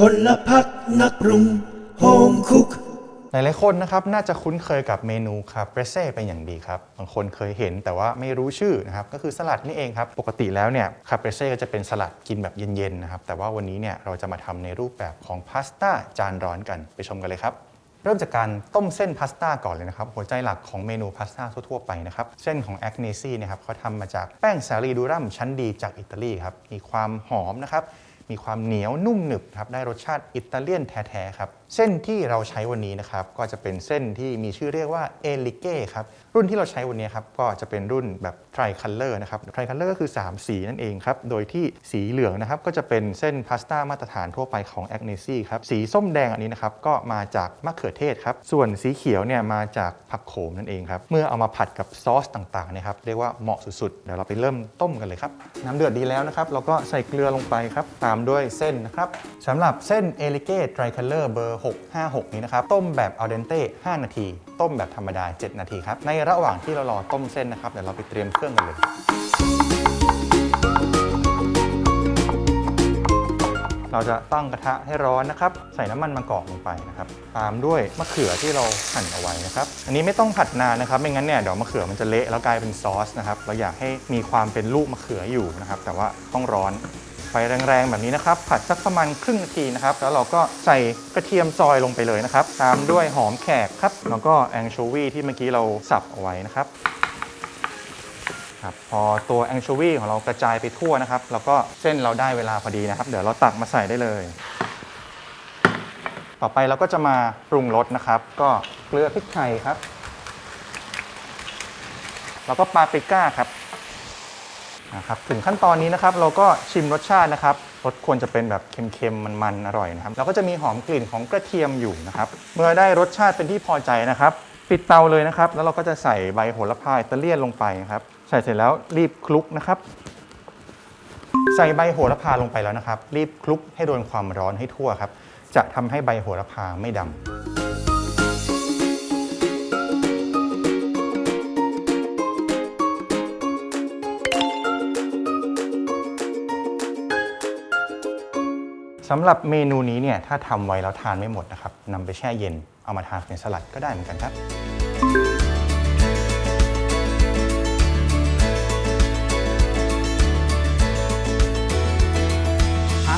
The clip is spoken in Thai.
พลพักนักปรุงโฮมคุก หลายๆคนนะครับน่าจะคุ้นเคยกับเมนูคาเปรเซ่เป็นอย่างดีครับบางคนเคยเห็นแต่ว่าไม่รู้ชื่อนะครับก็คือสลัดนี่เองครับปกติแล้วเนี่ยคาเปรเซ่ก็จะเป็นสลัดกินแบบเย็นๆนะครับแต่ว่าวันนี้เนี่ยเราจะมาทำในรูปแบบของพาสต้าจานร้อนกันไปชมกันเลยครับ เริ่มจากการต้มเส้นพาสต้าก่อนเลยนะครับหัวใจหลักของเมนูพาสต้าทั่วๆไปนะครับเส้นของแอคเนซี่นะครับเขาทำมาจากแป้งสาลีดูรัมชั้นดีจากอิตาลีครับมีความหอมนะครับ มีความเหนียวนุ่มหนึบครับได้รสชาติอิตาเลียนแท้ๆครับเส้นที่เราใช้วันนี้นะครับก็จะเป็นเส้นที่มีชื่อเรียกว่าเอลิเก้ครับรุ่นที่เราใช้วันนี้ครับก็จะเป็นรุ่นแบบไทรคัลเลอร์นะครับไทรคัลเลอร์ก็คือ 3 สีนั่นเองครับโดยที่สีเหลืองนะครับก็จะเป็นเส้นพาสต้ามาตรฐานทั่วไปของแอคเนซี่ครับสีส้มแดงอันนี้นะครับก็มาจากมะเขือเทศครับส่วนสีเขียวเนี่ยมาจากผักโขมนั่นเองครับเมื่อเอามาผัดกับซอสต่างๆนะครับเรียกว่าเหมาะสุดๆเดี๋ยวเราไปเริ่มต้มกันเลยครับน้ำเดือดดีแล้วนะครับเราก็ใส่เกลือลงไปครับตามด้วยเส้นนะครับสำหรับเส้นเอลิเก้ไตรคัลเลอร์เบอร์ 656 นี้นะครับ ต้มแบบอัลเดนเต้5นาที ต้มแบบธรรมดา 7 นาทีครับ ในระหว่างที่เรารอต้มเส้นนะครับ เดี๋ยวเราไปเตรียมเครื่องกันเลย เราจะตั้งกระทะให้ร้อนนะครับ ใส่น้ำมันมะกอกลงไปนะครับ ตามด้วยมะเขือที่เราหั่นเอาไว้นะครับ อันนี้ไม่ต้องผัดนานนะครับ ไม่งั้นเนี่ยเดี๋ยวมะเขือมันจะเละแล้วกลายเป็นซอสนะครับ เราอยากให้มีความเป็นลูกมะเขืออยู่นะครับ แต่ว่าต้องร้อน แรงๆแบบนี้นะครับ ผัดสักประมาณครึ่งนาทีนะครับ แล้วเราก็ใส่กระเทียมซอยลงไปเลยนะครับ ตามด้วยหอมแขกครับ แล้วก็แองโชวีที่เมื่อกี้เราสับเอาไว้นะครับครับพอตัวแองโชวีของเรากระจายไปทั่วนะครับ แล้วก็เส้นเราได้เวลาพอดีนะครับ เดี๋ยวเราตักมาใส่ได้เลย ต่อไปเราก็จะมาปรุงรสนะครับ ก็เกลือพริกไทยครับ แล้วก็ปาปริก้าครับ นะครับถึงขั้นตอนนี้นะครับเราก็ชิมรสชาตินะครับรสควรจะเป็นแบบเค็มๆมันๆอร่อยนะครับแล้วก็จะมีหอมกลิ่นของกระเทียมอยู่นะครับเมื่อได้รสชาติเป็นที่พอใจนะครับ ปิดเตาเลยนะครับ แล้วเราก็จะใส่ใบโหระพาอิตาเลียนลงไปครับใส่เสร็จแล้วรีบคลุกนะครับ ใส่ใบโหระพาลงไปแล้วนะครับ รีบคลุกให้โดนความร้อนให้ทั่วครับ จะทำให้ใบโหระพาไม่ดำ สำหรับเมนูนี้เนี่ยถ้าทำไว้แล้วทานไม่หมดนะครับนำไปแช่เย็นเอามาทานเป็นสลัดก็ได้เหมือนกันครับ